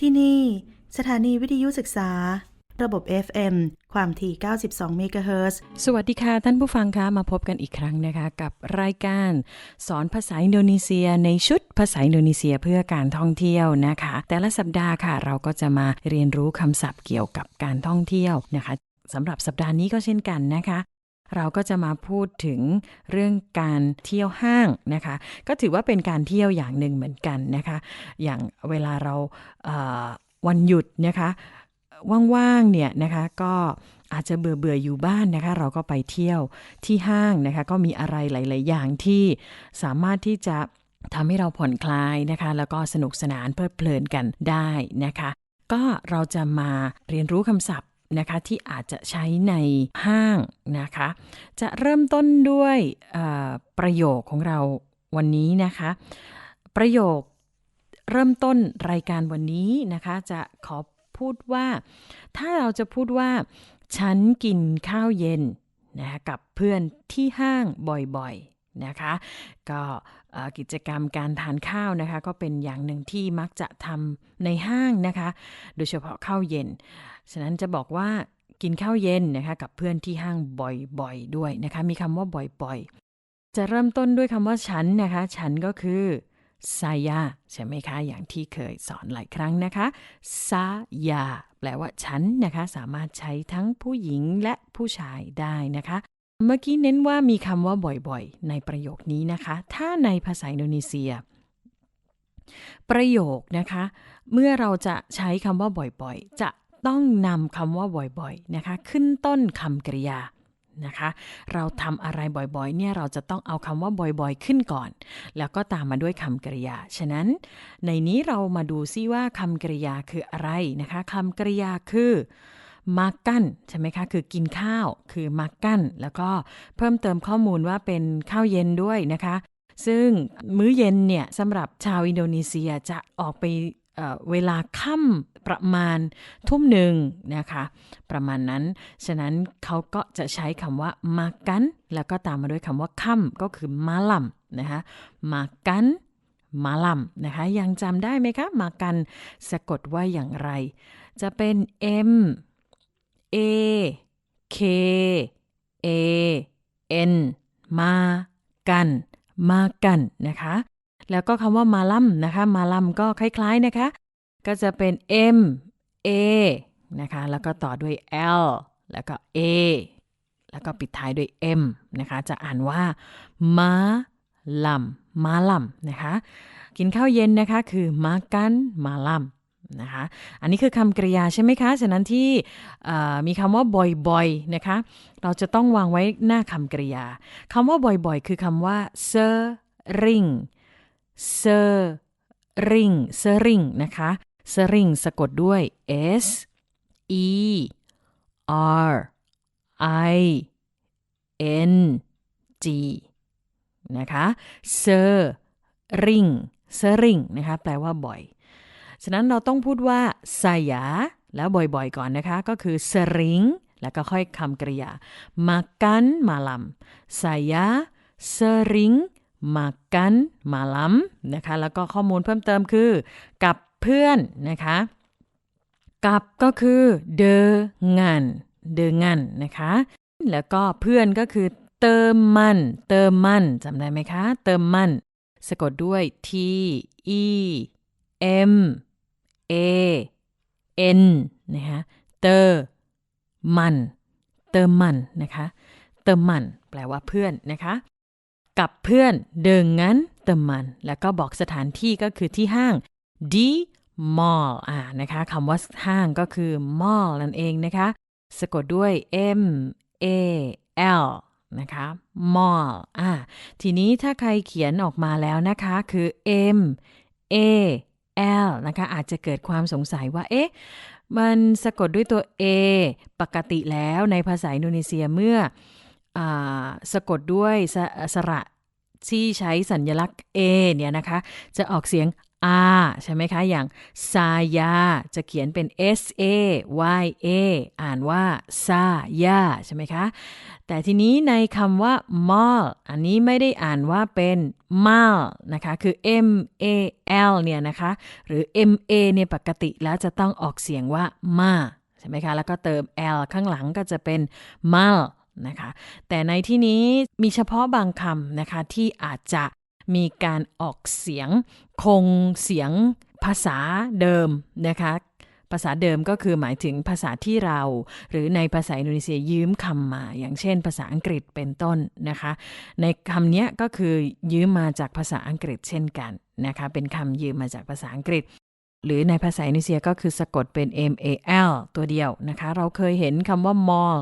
ที่นี่ สถานีวิทยุศึกษา ระบบ FM ความถี่ 92 เมกะเฮิรตซ์สวัสดีค่ะ ท่านผู้ฟังคะมาพบกันอีกครั้งนะคะ กับรายการสอนภาษาอินโดนีเซียในชุดภาษาอินโดนีเซียเพื่อการท่องเที่ยวนะคะ แต่ละสัปดาห์ค่ะ เราก็จะมาเรียนรู้คำศัพท์เกี่ยวกับการท่องเที่ยวนะคะสำหรับสัปดาห์นี้ก็เช่นกันนะคะ เราก็จะมาพูดถึงเรื่องการเที่ยวห้างนะคะ ก็ถือว่าเป็นการเที่ยวอย่างหนึ่งเหมือนกันนะคะ อย่างเวลาเราเวันหยุดนะคะว่างๆเนี่ยนะคะก็อาจจะเบื่อเบื่อๆอยู่บ้านนะคะ เราก็ไปเที่ยวที่ห้างนะคะ ก็มีอะไรหลาย ๆ อย่างที่สามารถที่จะทำให้เราผ่อนคลายนะคะ แล้วก็สนุกสนานเพลิดเพลินกันได้นะคะ ก็เราจะมาเรียนรู้คำศัพท์ นะคะที่อาจจะใช้ในห้างนะคะ จะเริ่มต้นด้วยประโยคของเราวันนี้นะคะ ประโยคเริ่มต้นรายการวันนี้นะคะ จะขอพูดว่า ถ้าเราจะพูดว่า ฉันกินข้าวเย็นนะะกับเพื่อนที่ห้างบ่อยๆ นะคะก็กิจกรรมการทานข้าวนะคะ ก็เป็นอย่างหนึ่งที่มักจะทำในห้างนะคะ โดยเฉพาะข้าวเย็น ฉะนั้นจะบอกว่ากินข้าวเย็นนะคะกับเพื่อนที่ห้างบ่อยๆด้วยนะคะ มีคำว่าบ่อยๆ จะเริ่มต้นด้วยคำว่าฉันนะคะ ฉันก็คือซายาใช่ไหมคะ อย่างที่เคยสอนหลายครั้งนะคะซายาแปลว่าฉันนะคะ สามารถใช้ทั้งผู้หญิงและผู้ชายได้นะคะ เมื่อกี้เน้นว่ามีคำว่าบ่อยๆ ในประโยคนี้นะคะ ถ้าในภาษาอินโดนีเซีย ประโยคนะคะ เมื่อเราจะใช้คำว่าบ่อยๆ จะต้องนำคำว่าบ่อยๆ นะคะ ขึ้นต้นคำกริยานะคะ เราทำอะไรบ่อยๆ เนี่ยเราจะต้องเอาคำว่าบ่อยๆ ขึ้นก่อน แล้วก็ตามมาด้วยคำกริยา ฉะนั้น ในนี้เรามาดูซิว่าคำกริยาคืออะไรนะคะคำกริยาคือ มากันใช่ไหมคะคือกินข้าวคือมากันแล้วก็เพิ่มเติมข้อมูลว่าเป็นข้าวเย็นด้วยนะคะ ซึ่งมื้อเย็นเนี่ยสำหรับชาวอินโดนีเซียจะออกไปเเวลาค่ำประมาณทุ่มหนึ่งนะคะ ประมาณนั้น ฉะนั้นเขาก็จะใช้คำว่ามากัน แล้วก็ตามมาด้วยคำว่าค่ำก็คือมาลัมนะคะมากันมาลัมนะคะยังจำได้ไหมคะ มากันสะกดว่าอย่างไร จะเป็น M A K A N มากัน มากันนะคะ แล้วก็คำว่ามาลัมนะคะ มาลัมก็คล้ายๆนะคะ ก็จะเป็น M A นะคะ แล้วก็ต่อด้วย L แล้วก็ A แล้วก็ปิดท้ายด้วย M นะคะ จะอ่านว่ามาลัมมาลัมนะคะ กินข้าวเย็นนะคะ คือมากันมาลัม นะคะ อันนี้คือคำกริยาใช่ไหมคะ ฉะนั้นที่มีคำว่าบ่อยๆนะคะ เราจะต้องวางไว้หน้าคำกริยาคำว่าบ่อยๆ คือคำว่า sering sering sering นะคะ sering สะกดด้วย s e r i n g นะคะ sering sering นะคะ แปลว่าบ่อย ฉะนั้นเราต้องพูดว่า saya แล้วบ่อยๆก่อนนะคะ ก็คือ sering แล้วก็ค่อยคำกริยา makan malam saya sering makan malam นะคะ แล้วก็ข้อมูลเพิ่มเติมคือ กับเพื่อนนะคะ กับก็คือ dengan dengan นะคะ แล้วก็เพื่อนก็คือเติมมัน เติมมันจำได้ไหมคะ เติมมัน สะกดด้วย t e m a n นะคะเตอมันเติมมันนะคะเติมมันแปลว่าเพื่อนนะคะกับเพื่อนเดิงงั้นเติมมัน แล้วก็บอกสถานที่ก็คือที่ห้างดีมอลอ่านะคะคำว่าห้างก็คือ mall นั่นเองนะคะสะกดด้วย m a l นะคะ mall อ่าทีนี้ถ้าใครเขียนออกมาแล้วนะคะคือ m a l นะคะอาจจะเกิดความสงสัยว่าเอ๊ะมันสะกดด้วยตัว a ปกติแล้วในภาษาอินโดนีเซียเมื่ออสะกดด้วยสสระที่ใช้สัญลักษณ์ a เนี่ยนะคะ จะออกเสียง R ใช่ไหมคะ อย่างซายาจะเขียนเป็น S A Y A อ่านว่าซายาใช่ไหมคะ แต่ทีนี้ในคำว่า mall อันนี้ไม่ได้อ่านว่าเป็น mall นะคะ คือ M A L เนี่ยนะคะ หรือ M A เนี่ยปกติแล้วจะต้องออกเสียงว่า ma ใช่ไหมคะ แล้วก็เติม L ข้างหลังก็จะเป็น mall นะคะ แต่ในที่นี้มีเฉพาะบางคำนะคะที่อาจจะ มีการออกเสียงคงเสียงภาษาเดิมนะคะ ภาษาเดิมก็คือหมายถึงภาษาที่เรา หรือในภาษาอินโดนีเซียยืมคำมา อย่างเช่น ภาษาอังกฤษเป็นต้นนะคะ ในคำนี้ก็คือยืมมาจากภาษาอังกฤษเช่นกันนะคะ เป็นคำยืมมาจากภาษาอังกฤษหรือในภาษาอินโดนีเซียก็คือสะกดเป็น M A L ตัวเดียวนะคะ เราเคยเห็นคำว่า mall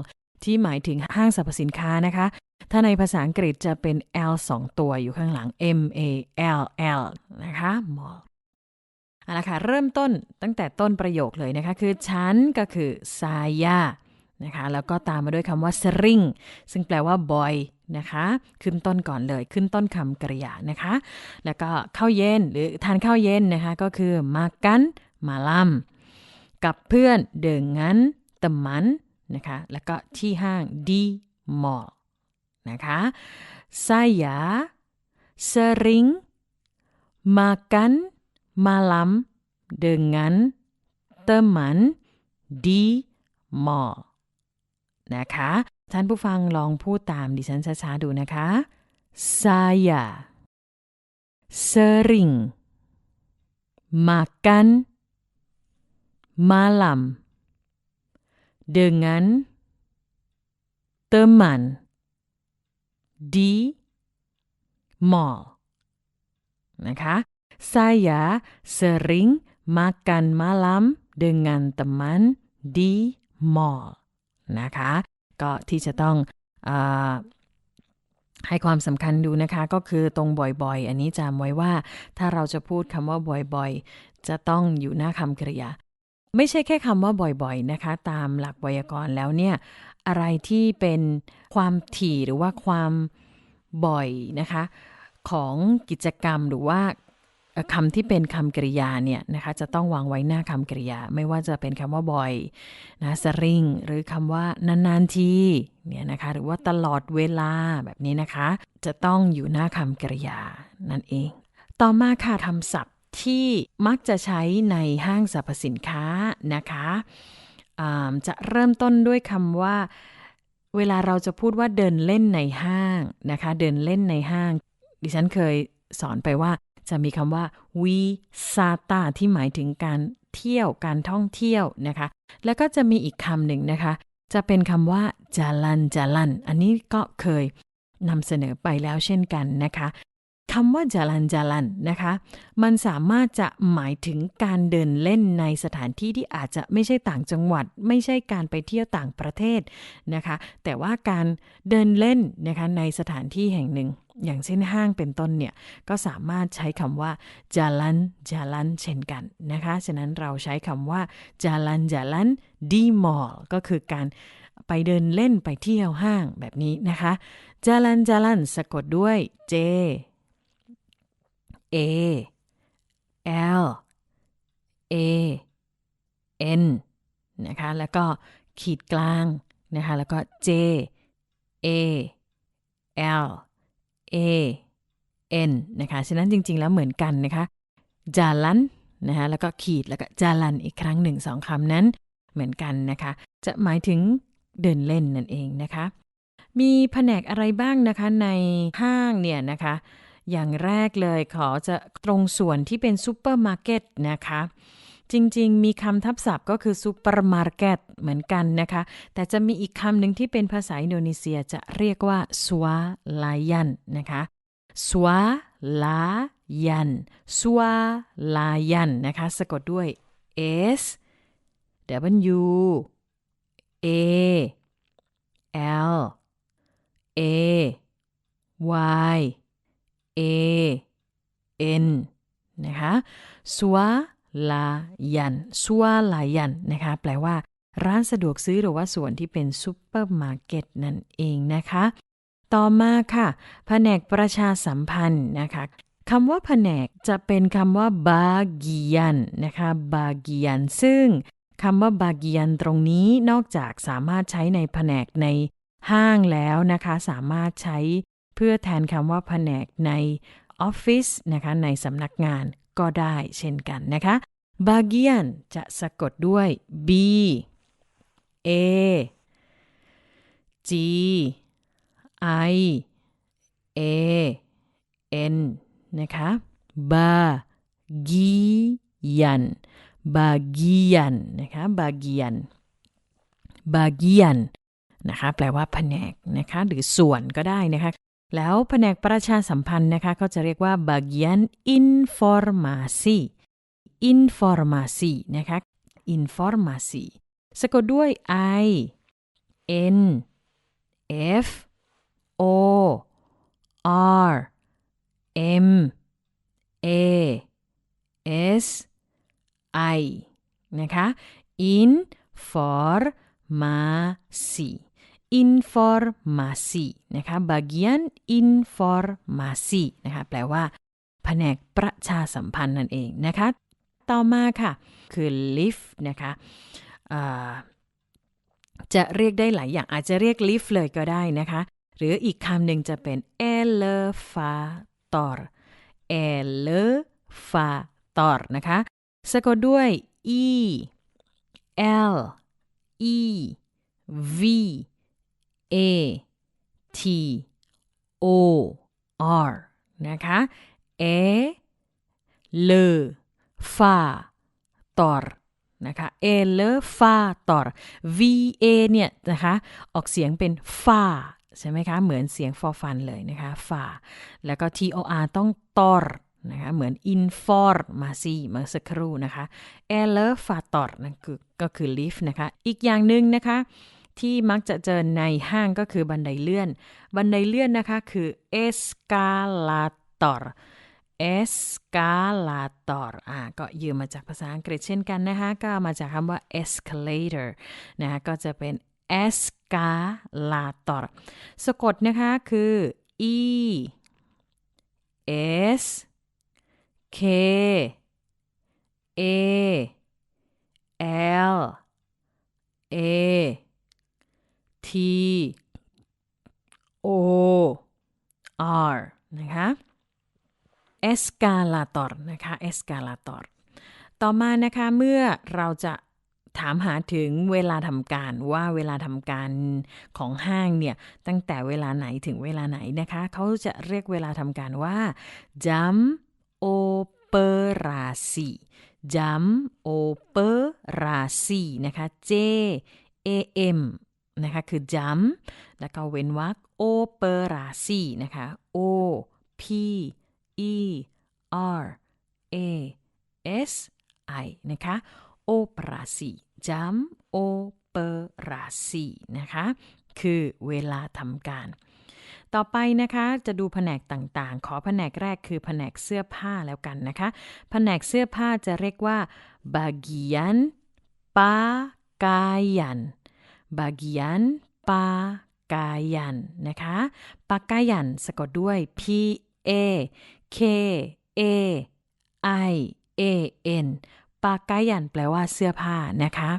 ที่หมายถึงห้างสรรพสินค้านะคะ ถ้าในภาษาอังกฤษจะเป็น L 2 ตัวอยู่ข้างหลัง M A L L นะคะ mall เอาละค่ะ เริ่มต้นตั้งแต่ต้นประโยคเลยนะคะ คือฉันก็คือซายานะคะ แล้วก็ตามมาด้วยคำว่า sering ซึ่งแปลว่า boy นะคะ ขึ้นต้นก่อนเลย ขึ้นต้นคำกริยานะคะ แล้วก็ข้าวเย็นหรือทานข้าวเย็นนะคะ ก็คือมากันมาลัมกับเพื่อนเดิงงั้นตะมันนะคะ แล้วก็ที่ห้างดีมอล นะคะ saya sering makan malam dengan teman di mall นะคะ ท่านผู้ฟังลองพูดตามดิฉันช้าๆดูนะคะ saya sering makan malam dengan teman D mall นะคะ saya sering makan malam dengan teman di mall นะคะ ก็ที่จะต้องอให้ความสำคัญดูนะคะ ก็คือตรงบ่อยๆ อันนี้จำไว้ว่า ถ้าเราจะพูดคำว่าบ่อยๆ จะต้องอยู่หน้าคำกริยา ไม่ใช่แค่คำว่าบ่อยๆ นะคะ ตามหลักไวยากรณ์แล้วเนี่ย อะไรที่เป็นความถี่หรือว่าความบ่อยนะคะของกิจกรรมหรือว่าคำที่เป็นคำกริยาเนี่ยนะคะจะต้องวางไว้หน้าคำกริยา ไม่ว่าจะเป็นคำว่าบ่อยนะสริงหรือคำว่านานๆทีเนี่ยนะคะหรือว่าตลอดเวลาแบบนี้นะคะ จะต้องอยู่หน้าคำกริยานั่นเอง ต่อมาค่ะคำศัพท์ที่มักจะใช้ในห้างสรรพสินค้านะคะ จะเริ่มต้นด้วยคำว่า เวลาเราจะพูดว่าเดินเล่นในห้างนะคะ เดินเล่นในห้าง ดิฉันเคยสอนไปว่าจะมีคำว่าวีซาตาที่หมายถึงการเที่ยวการท่องเที่ยวนะคะ แล้วก็จะมีอีกคำหนึ่งนะคะ จะเป็นคำว่าจาลันจาลัน อันนี้ก็เคยนำเสนอไปแล้วเช่นกันนะคะ คำว่าจาลันจาลันนะคะ มันสามารถจะหมายถึงการเดินเล่นในสถานที่ที่อาจจะไม่ใช่ต่างจังหวัด ไม่ใช่การไปเที่ยวต่างประเทศนะคะ แต่ว่าการเดินเล่นนะคะในสถานที่แห่งหนึ่ง อย่างเช่นห้างเป็นต้นเนี่ย ก็สามารถใช้คำว่าจาลันจาลันเช่นกันนะคะ ฉะนั้นเราใช้คำว่าจาลันจาลันดีมอลก็คือการไปเดินเล่นไปเที่ยวห้างแบบนี้นะคะจาลันจาลันสะกดด้วย J A L A N นะคะแล้วก็ขีดกลางนะคะแล้วก็ J A L A N นะคะฉะนั้นจริง ๆ แล้วเหมือนกันนะคะจาลันนะคะแล้วก็ขีดแล้วก็จาลันอีกครั้งหนึ่งสองคำนั้นเหมือนกันนะคะ จะหมายถึงเดินเล่นนั่นเองนะคะ มีแผนกอะไรบ้างนะคะในห้างเนี่ยนะคะ อย่างแรกเลยขอจะตรงส่วนที่เป็นซูเปอร์มาร์เก็ตนะคะ จริงๆ มีคำทับศัพท์ก็คือซูเปอร์มาร์เก็ตเหมือนกันนะคะ แต่จะมีอีกคำหนึ่งที่เป็นภาษาอินโดนีเซียจะเรียกว่าสวาลายันนะคะสวาลายันสวาลายันนะคะ สะกดด้วย S W A L A Y A N นะคะสัวลายันสัวลายันนะคะแปลว่า ร้านสะดวกซื้อหรือว่าส่วนที่เป็นซูเปอร์มาร์เก็ตนั่นเองนะคะ ต่อมาค่ะแผนกประชาสัมพันธ์นะคะคำว่าแผนกจะเป็นคำว่า bagian นนะคะ bagian ซึ่งคำว่า bagian ตรงนี้นอกจากสามารถใช้ในแผนกในห้างแล้วนะคะ สามารถใช้ เพื่อแทนคำว่าแผนกในออฟฟิศนะคะในสำนักงานก็ได้เช่นกันนะคะ bagian จะสะกดด้วย b a g i a n นะคะ bagian bagian นนะคะ bagian bagian นะคะแปลว่าแผนกนะคะหรือส่วนก็ได้นะคะ แล้วแผนกประชาสัมพันธ์นะคะก็จะเรียกว่า bagian informasi informasi นะคะ informasi สะกดด้วย i n f o r m a s i นะคะ informasi informasi นะคะ bagian informasi นะคะแปลว่า แผนกประชาสัมพันธ์นั่นเองนะคะ ต่อมาค่ะ คือ lift นะคะจะเรียกได้หลายอย่างอาจจะเรียก lift เลยก็ได้นะคะ หรืออีกคำหนึ่งจะเป็น elevator elevator นะคะ สะกดด้วย e l e v a t o r นะคะ e l f a t o r นะคะ elevator v a เนี่ยนะคะ ออกเสียงเป็นฟาใช่ไหมคะ เหมือนเสียงฟอฟันเลยนะคะฟาแล้วก็ t o r ต้องตอรนะคะเหมือน informasi เมื่อสักครู่นะคะ elevator นั่นคือก็คือ lift นะคะ อีกอย่างหนึ่งนะคะ ที่มักจะเจอในห้างก็คือบันไดเลื่อน บันไดเลื่อนนะคะคือ escalator escalator อ่าก็ยืมมาจากภาษาอังกฤษเช่นกันนะคะ ก็มาจากคำว่า escalator นะคะก็จะเป็น escalator สะกดนะคะคือ e s k a l a t o r นะคะ escalator นะคะ escalator ต่อมานะคะ เมื่อเราจะถามหาถึงเวลาทำการว่าเวลาทำการของห้างเนี่ย ตั้งแต่เวลาไหนถึงเวลาไหนนะคะ เขาจะเรียกเวลาทำการว่า jam operasi jam operasi นะคะ J A M นะคะคือ jam แล้วก็เว้นวรรค operasi นะคะ O P E R A S I นะคะ operasi jam operasi นะคะ คือเวลาทำการ ต่อไปนะคะจะดูแผนกต่างๆ ขอแผนกแรกคือแผนกเสื้อผ้าแล้วกันนะคะ แผนกเสื้อผ้าจะเรียกว่า bagian pakaian bagian pakaian นะคะ pakaian สะกดด้วย p a k a i a n ปากายันแปลว่าเสื้อผ้านะคะ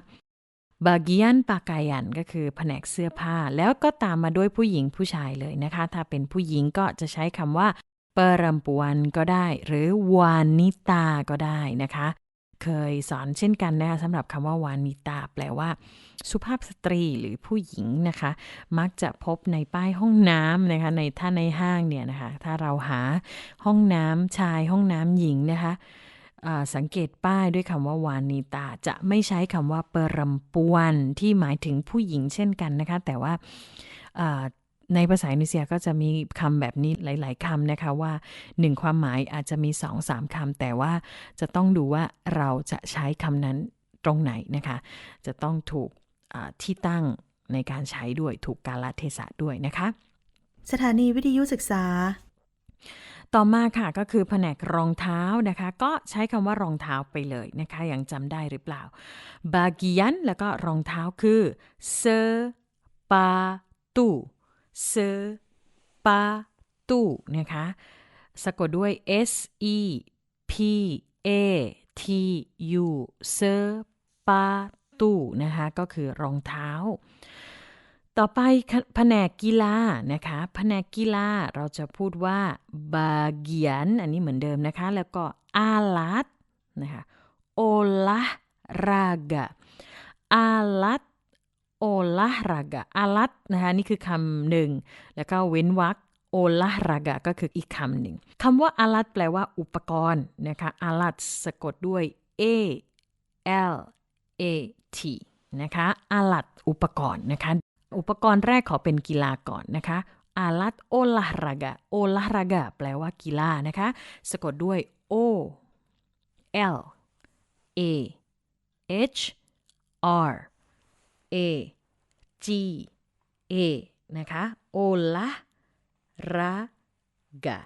บากิยันปากายันก็คือแผนกเสื้อผ้า แล้วก็ตามมาด้วยผู้หญิงผู้ชายเลยนะคะ ถ้าเป็นผู้หญิงก็จะใช้คำว่าเปรัมปวนก็ได้ หรือวานิตาก็ได้นะคะ เคยสอนเช่นกันนะคะสำหรับคำว่าวานิตาแปลว่า สุภาพสตรีหรือผู้หญิงนะคะ มักจะพบในป้ายห้องน้ำนะคะ ในถ้าในห้างเนี่ยนะคะ ถ้าเราหาห้องน้ำชายห้องน้ำหญิงนะคะสังเกตป้ายด้วยคำว่าวานิตาจะไม่ใช้คำว่าเปรมปวนที่หมายถึงผู้หญิงเช่นกันนะคะ แต่ว่า ในภาษาอินโดนีเซียก็จะมีคำแบบนี้หลาย ๆคำนะคะว่าหนึ่งความหมายอาจจะมีสองสามคำแต่ว่าจะต้องดูว่าเราจะใช้คำนั้นตรงไหนนะคะ จะต้องถูกที่ตั้งในการใช้ด้วยถูกกาลเทศะด้วยนะคะ สถานีวิทยุศึกษา ต่อมาค่ะก็คือแผนกรองเท้านะคะ ก็ใช้คำว่ารองเท้าไปเลยนะคะยังจำได้หรือเปล่าบากิยันแล้วก็รองเท้าคือ sepatu นะคะสะกดด้วย S E P A T U เซปาตูนะคะก็คือรองเท้า ต่อไปแผนกกีฬานะคะแผนกกีฬาเราจะพูดว่าบาเกียน อันนี้เหมือนเดิมนะคะ แล้วก็อาลัดนะคะโอลา รากะอาลัด โอลารากะอาลัดนะคะนี่คือคำหนึ่ง แล้วก็เว้นวรรคโอลารากะก็คืออีกคำหนึ่งคำว่าอาลัดแปลว่าอุปกรณ์นะคะอาลัดสะกดด้วย A L A T นะคะอาลัดอุปกรณ์นะคะ อุปกรณ์แรกขอเป็นกีฬาก่อนนะคะอาลัดโอลารากะโอลารากะแปลว่ากีฬานะคะ สะกดด้วย O L A H R A G A นะคะโอลารากะ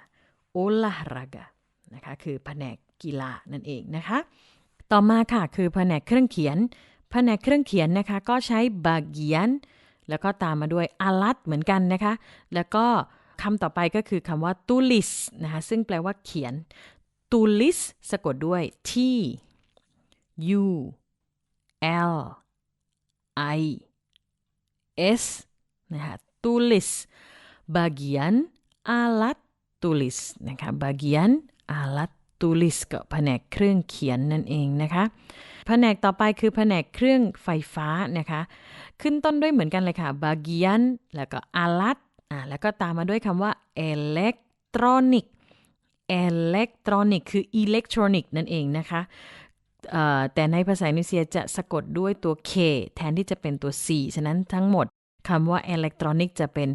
โอลารากะนะคะ คือแผนกกีฬานั่นเองนะคะ ต่อมาค่ะ คือแผนกเครื่องเขียน แผนกเครื่องเขียนนะคะ ก็ใช้บาเกียนแล้วก็ตามมาด้วยอาลัดเหมือนกันนะคะ แล้วก็คำต่อไปก็คือคำว่าตูลิสนะคะ ซึ่งแปลว่าเขียนตูลิสสะกดด้วย T U L I S นะคะตูลิส bagian alat tulis นะคะ bagian alat tulis ก็แผนกเครื่องเขียนนั่นเองนะคะ แผนกต่อไปคือแผนกเครื่องไฟฟ้านะคะ ขึ้นต้นด้วยเหมือนกันเลยค่ะ bagian แล้วก็ alat อ่าแล้วก็ตามมาด้วยคำว่า electronic electronic คือ electronic นั่นเองนะคะ แต่ในภาษาอินโดนีเซียจะสะกดด้วยตัว K แทนที่จะเป็นตัว C ฉะนั้นทั้งหมดคำว่า electronic จะเป็น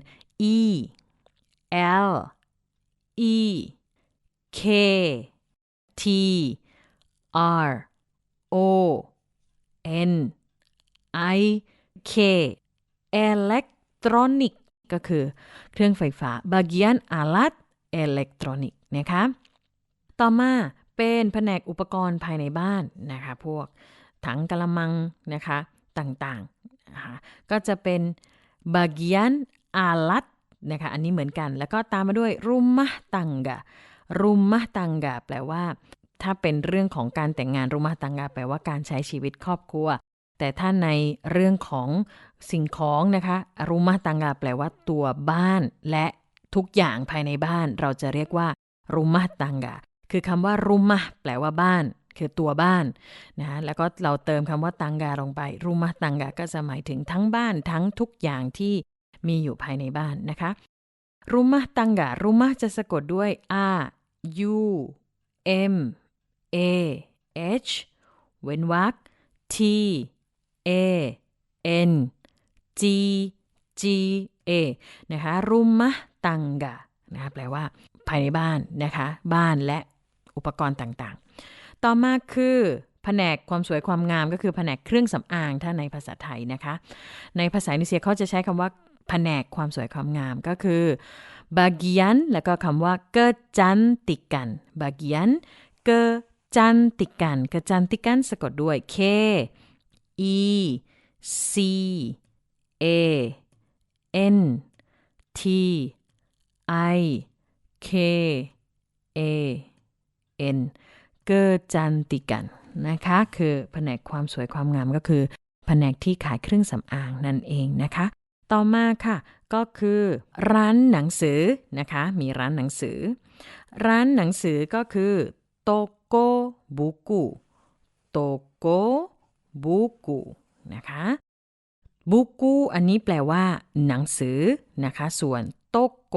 E L E K T R O N I K electronic ก็คือเครื่องไฟฟ้า bagian alat electronic นะคะ ต่อมา เป็นแผนกอุปกรณ์ภายในบ้านนะคะพวกถังกะละมังนะคะต่างๆนะคะก็จะเป็น bagian alat นะคะอันนี้เหมือนกัน แล้วก็ตามมาด้วย rumah tangga rumah tangga แปลว่า ถ้าเป็นเรื่องของการแต่งงาน rumah tangga แปลว่าการใช้ชีวิตครอบครัว แต่ถ้าในเรื่องของสิ่งของนะคะ rumah tangga แปลว่าตัวบ้าน และทุกอย่างภายในบ้าน เราจะเรียกว่า rumah tangga คือคำว่า rumah แปลว่าบ้าน คือตัวบ้านนะแล้วก็เราเติมคำว่าตังกาลงไป rumah tangga ก็จะหมายถึงทั้งบ้านทั้งทุกอย่างที่มีอยู่ภายในบ้านนะคะ rumah tangga rumah จะสะกดด้วย r u m a h เว้นวรรค t a n g g a นะคะ rumah tangga นะคะแปลว่าภายในบ้านนะคะ บ้านและ อุปกรณ์ต่างๆ ต่อมาคือแผนกความสวยความงามก็คือแผนกเครื่องสำอางถ้าในภาษาไทยนะคะ ในภาษาอินโดนีเซียเขาจะใช้คำว่าแผนกความสวยความงามก็คือ bagian แล้วก็คำว่า kecantikan bagian kecantikan kecantikan สะกดด้วย k e c a n t i k a n เกอจันติกันนะคะ คือแผนกความสวยความงามก็คือ แผนกที่ขายเครื่องสำอางนั่นเองนะคะ ต่อมาค่ะ ก็คือร้านหนังสือนะคะ มีร้านหนังสือ ร้านหนังสือก็คือโตโกบุกุโตโกบุกุนะคะบุกุอันนี้แปลว่า หนังสือนะคะ ส่วนโต โก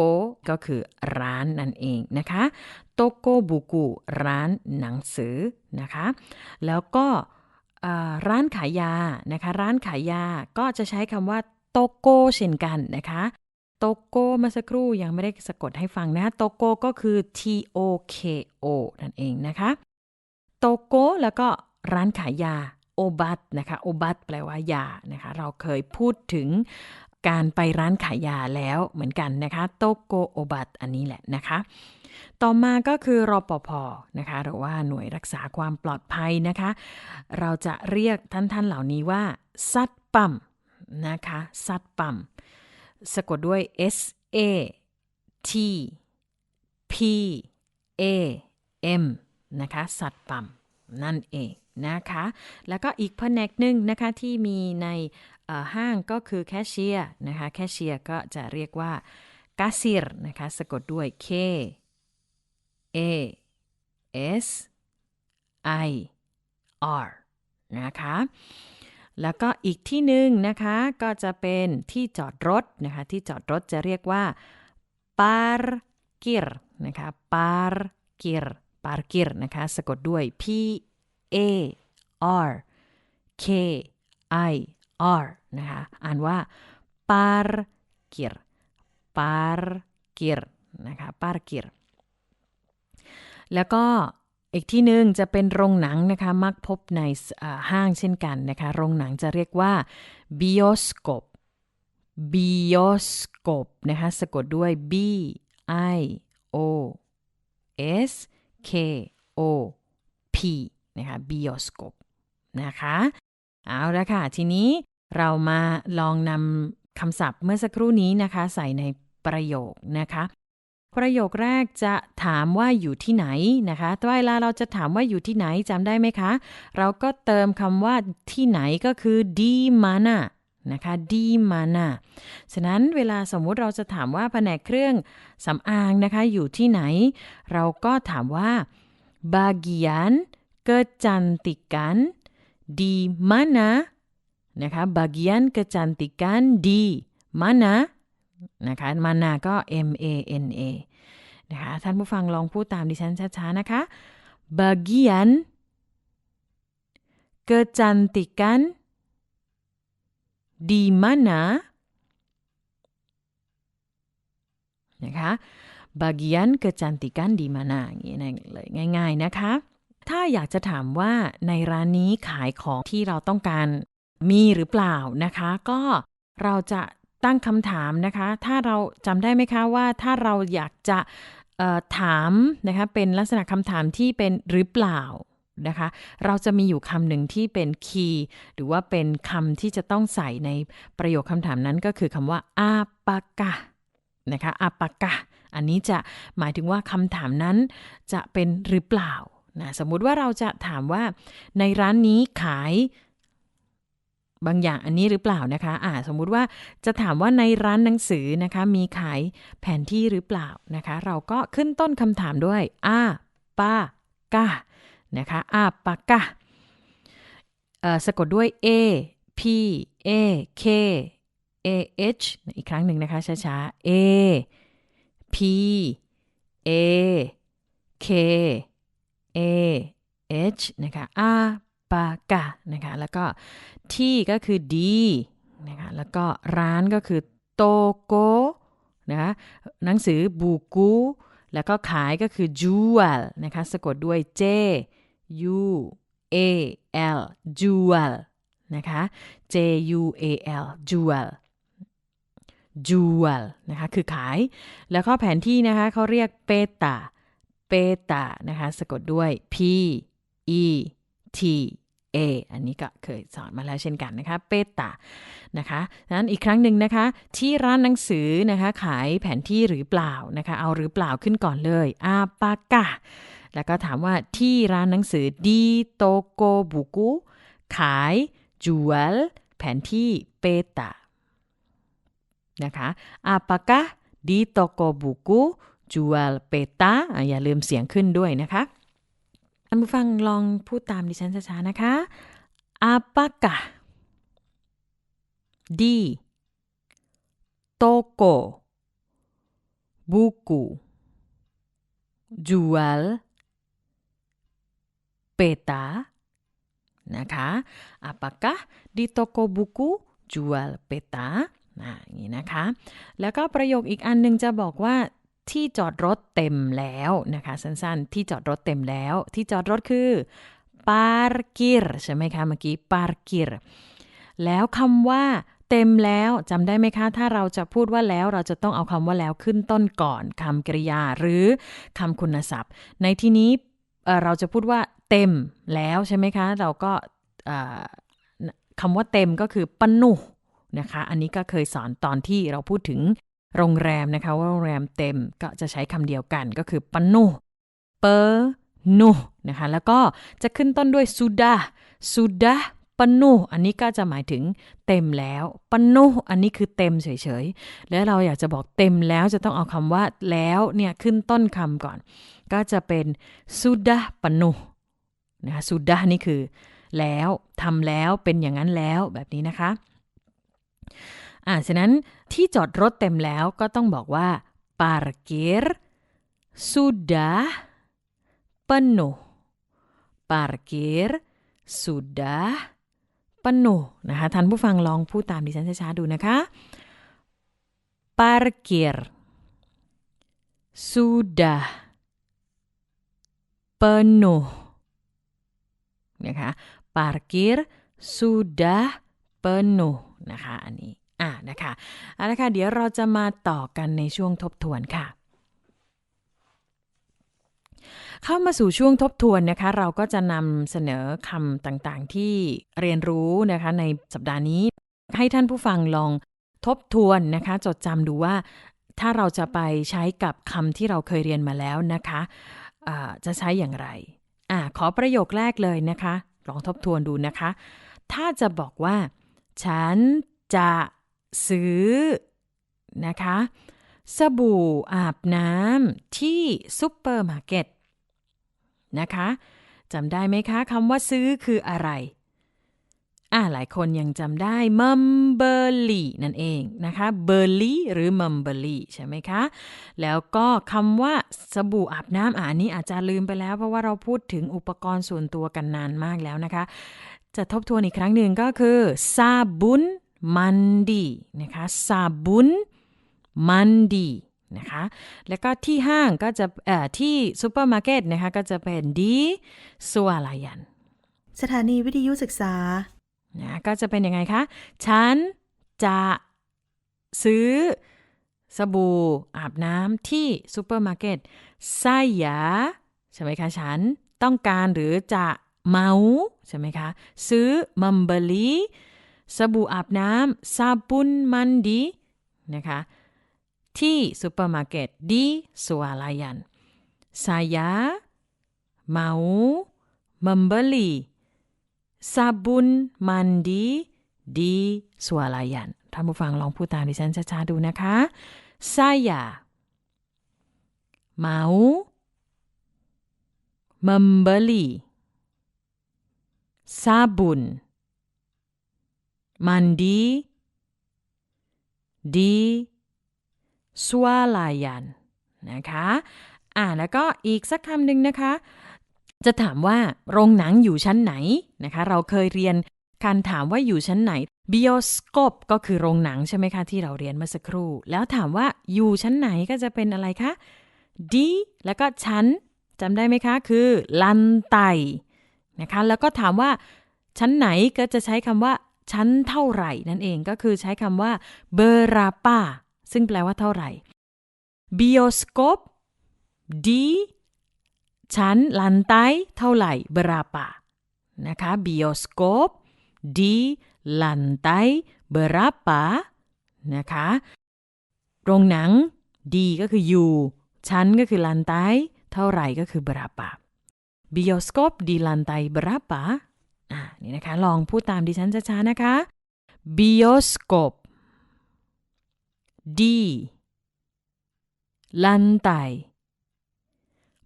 ก็คือร้านนั่นเองนะคะโตโกบุกุร้านหนังสือนะคะ แล้วก็ร้านขายยานะคะ ร้านขายยาก็จะใช้คำว่าโตโกเช่นกันนะคะโตโกเมื่อสักครู่ยังไม่ได้สะกดให้ฟังนะโตโกก็คือ T O K O นั่นเองนะคะโตโกแล้วก็ร้านขายยาโอบัตนะคะโอบัตแปลว่ายานะคะ เราเคยพูดถึง การไปร้านขายยาแล้วเหมือนกันนะคะโตโกโอบัตอันนี้แหละนะคะ ต่อมาก็คือรอปภนะคะหรือว่าหน่วยรักษาความปลอดภัยนะคะ เราจะเรียกท่านท่านเหล่านี้ว่าซัดปั๊มนะคะซัดปั๊มสะกดด้วย S A T P A M นะคะสัตว์ปั๊มนั่นเองนะคะ แล้วก็อีกแผนกหนึ่งนะคะที่มีใน ห้างก็คือแคชเชียร์นะคะแคชเชียร์ก็จะเรียกว่ากาซิรนะคะสะกดด้วย K A S I R นะคะแล้วก็อีกที่หนึ่งนะคะก็จะเป็นที่จอดรถนะคะที่จอดรถจะเรียกว่า parkir นะคะ parkir parkir นะคะสะกดด้วย P A R K I R นะคะ อ่านว่า parkir parkir นะคะ parkir แล้วก็อีกที่หนึ่งจะเป็นโรงหนังนะคะ มักพบในห้างเช่นกันนะคะ โรงหนังจะเรียกว่า bioscope bioscope นะคะ สะกดด้วย B I O S K O P นะคะ bioscope นะคะ เอาละค่ะ ทีนี้ เรามาลองนำคำศัพท์เมื่อสักครู่นี้นะคะ ใส่ในประโยคนะคะ ประโยคแรกจะถามว่าอยู่ที่ไหนนะคะแต่เวลาเราจะถามว่าอยู่ที่ไหนจำได้ไหมคะ เราก็เติมคำว่าที่ไหนก็คือ di mana นะคะ di mana ฉะนั้นเวลาสมมุติเราจะถามว่าแผนกเครื่องสำอางนะคะอยู่ที่ไหน เราก็ถามว่า bagian kecantikan di mana นะคะ bagian kecantikan di mana นะคะ mana ก็ M A N A นะคะท่านผู้ฟังลองพูดตามดิฉันช้าๆนะคะ bagian kecantikan di mana นะคะ bagian kecantikan di mana อย่างนี้เลยง่าย ๆ นะคะ ถ้าอยากจะถามว่าในร้านนี้ขายของที่เราต้องการ มีหรือเปล่านะคะ ก็เราจะตั้งคำถามนะคะ ถ้าเราจำได้ไหมคะว่าถ้าเราอยากจะถามนะคะเป็นลักษณะคำถามที่เป็นหรือเปล่านะคะ เราจะมีอยู่คำหนึ่งที่เป็นคีย์หรือว่าเป็นคำที่จะต้องใส่ในประโยคคำถามนั้นก็คือคำว่าอาปากะนะคะอาปากะ อันนี้จะหมายถึงว่าคำถามนั้นจะเป็นหรือเปล่านะสมมุติว่าเราจะถามว่าในร้านนี้ขาย บางอย่างอันนี้หรือเปล่านะคะอ่าสมมุติว่าจะถามว่าในร้านหนังสือนะคะมีขายแผนที่หรือเปล่านะคะ เราก็ขึ้นต้นคำถามด้วยอาปากะนะคะอาปากะเอ่อสะกดด้วย A P A K A H อีกครั้งหนึ่งนะคะช้าๆ A P A K A H นะคะอา ปากะนะคะแล้วก็ที่ก็คือ D นะคะแล้วก็ร้านก็คือโตโกนะคะหนังสือบูกูแล้วก็ขายก็คือ jewel นะคะสะกดด้วย J U A L jewel นะคะ J U A L jewel jewel นะคะคือขาย แล้วก็แผนที่นะคะเขาเรียกเปตาเปตานะคะสะกดด้วย P E T A อันนี้ก็เคยสอนมาแล้วเช่นกันนะคะ เปตานะคะนั้นอีกครั้งหนึ่งนะคะ ที่ร้านหนังสือนะคะ ขายแผนที่หรือเปล่านะคะ เอาหรือเปล่าขึ้นก่อนเลย อาปากะ แล้วก็ถามว่าที่ร้านหนังสือดีโตโกบุกุขายจูเวลแผนที่เปตานะคะ apakah di toko buku jual peta อะอย่าลืมเสียงขึ้นด้วยนะคะานผู้ฟังลองพูดตามดิฉันช้าๆนะคะ apakah di toko buku jual peta นะคะ apakah di toko buku jual peta อะอย่างนี้นะคะ แล้วก็ประโยคอีกอันหนึงจะบอกว่า ที่จอดรถเต็มแล้วนะคะสั้นๆ ที่จอดรถเต็มแล้ว ที่จอดรถคือ parkir ใช่ไหมคะเมื่อกี้ parkir แล้วคำว่าเต็มแล้วจำได้ไหมคะ ถ้าเราจะพูดว่าแล้วเราจะต้องเอาคำว่าแล้วขึ้นต้นก่อนคำกริยาหรือคำคุณศัพท์ ในที่นี้เราจะพูดว่าเต็มแล้วใช่ไหมคะ เราก็คำว่าเต็มก็คือปนุนะคะ อันนี้ก็เคยสอนตอนที่เราพูดถึง โรงแรมนะคะว่าโรงแรมเต็มก็จะใช้คำเดียวกันก็คือปนุ penuh นะคะแล้วก็จะขึ้นต้นด้วย sudah sudah penuh อันนี้ก็จะหมายถึงเต็มแล้ว penuh อันนี้คือเต็มเฉยๆ แล้วเราอยากจะบอกเต็มแล้วจะต้องเอาคำว่าแล้วเนี่ยขึ้นต้นคำก่อน ก็จะเป็น sudah penuh นะคะ sudah นี่คือ แล้วทำแล้วเป็นอย่างนั้นแล้วแบบนี้นะคะอ่าฉะนั้น ที่จอดรถเต็มแล้วก็ต้องบอกว่า parkir sudah penuh parkir sudah penuh นะคะท่านผู้ฟังลองพูดตามดิฉันช้าๆดูนะคะ parkir sudah penuh นะคะ parkir sudah penuh นะคะอันนี้ อ่านะคะเอาละค่ะเดี๋ยวเราจะมาต่อกันในช่วงทบทวนค่ะเข้ามาสู่ช่วงทบทวนนะคะ เราก็จะนำเสนอคำต่างๆ ที่เรียนรู้นะคะในสัปดาห์นี้ ให้ท่านผู้ฟังลองทบทวนนะคะ จดจำดูว่า ถ้าเราจะไปใช้กับคำที่เราเคยเรียนมาแล้วนะคะอ่าจะใช้อย่างไรอ่าขอประโยคแรกเลยนะคะ ลองทบทวนดูนะคะ ถ้าจะบอกว่า ฉันจะ ซื้อนะคะสบู่อาบน้ำที่ซุปเปอร์มาร์เก็ตนะคะจำได้ไหมคะคำว่าซื้อคืออะไรอ่าหลายคนยังจำได้มัมเบอร์ลี่นั่นเองนะคะเบอร์ลี่หรือมัมเบอร์ลี่ใช่ไหมคะ แล้วก็คำว่าสบู่อาบน้ำอ่าอันนี้อาจจะลืมไปแล้ว เพราะว่าเราพูดถึงอุปกรณ์ส่วนตัวกันนานมากแล้วนะคะ จะทบทวนอีกครั้งหนึ่งก็คือซาบุน มันดีนะคะซาบุนมันดีนะคะแล้วก็ที่ห้างก็จะเอ่อที่ซูเปอร์มาร์เก็ตนะคะก็จะเป็นดีสัวลายัน สถานีวิทยุศึกษานะก็จะเป็นยังไงคะ ฉันจะซื้อสบู่อาบน้ำที่ซูเปอร์มาร์เก็ตไส้ยาใช่ไหมคะ ฉันต้องการหรือจะเมาใช่ไหมคะ ซื้อมัมเบลี สบู่อาบน้ำซาบุนมันดีนะคะที่ซูเปอร์มาร์เก็ตดีสวาลายัน saya mau membeli sabun mandi di swalayan ท่านผู้ฟังลองพูดตามดิฉันช้าๆดูนะคะ saya mau membeli sabun mandi di swalayan นะคะ อ่าแล้วก็อีกสักคำหนึ่งนะคะ จะถามว่าโรงหนังอยู่ชั้นไหนนะคะ เราเคยเรียนการถามว่าอยู่ชั้นไหน bioscope ก็คือโรงหนังใช่ไหมคะที่เราเรียนเมื่อสักครู่ แล้วถามว่าอยู่ชั้นไหนก็จะเป็นอะไรคะ ดีแล้วก็ชั้นจำได้ไหมคะ คือลันไตนะคะ แล้วก็ถามว่าชั้นไหนก็จะใช้คำว่า ชั้นเท่าไหร่นั่นเองก็คือใช้คำว่าเบราปาซึ่งแปลว่าเท่าไหร่ bioscope ดีชั้นลันไตเท่าไหร่เบราปานะคะ bioscope di lantai berapa นะคะโรงหนังดีก็คืออยู่ชั้นก็คือลันไตเท่าไหร่ก็คือ berapa bioskop di lantai berapa อ่านี่นะคะ ลองพูดตามดิฉันช้าๆนะคะ bioskop di lantai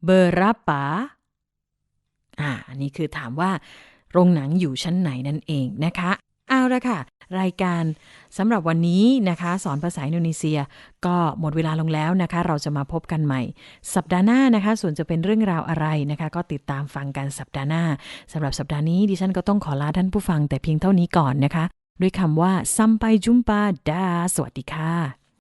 berapa อ่าอันนี้คือถามว่า โรงหนังอยู่ชั้นไหนนั่นเองนะคะ เอาละค่ะ รายการสำหรับวันนี้นะคะ สอนภาษาอินโดนีเซีย ก็หมดเวลาลงแล้วนะคะ เราจะมาพบกันใหม่ สัปดาห์หน้านะคะ ส่วนจะเป็นเรื่องราวอะไรนะคะ ก็ติดตามฟังกันสัปดาห์หน้าสำหรับสัปดาห์นี้ดิฉันก็ต้องขอลาท่านผู้ฟังแต่เพียงเท่านี้ก่อนนะคะ ด้วยคำว่าซัมไปจุมปาดาสวัสดีค่ะ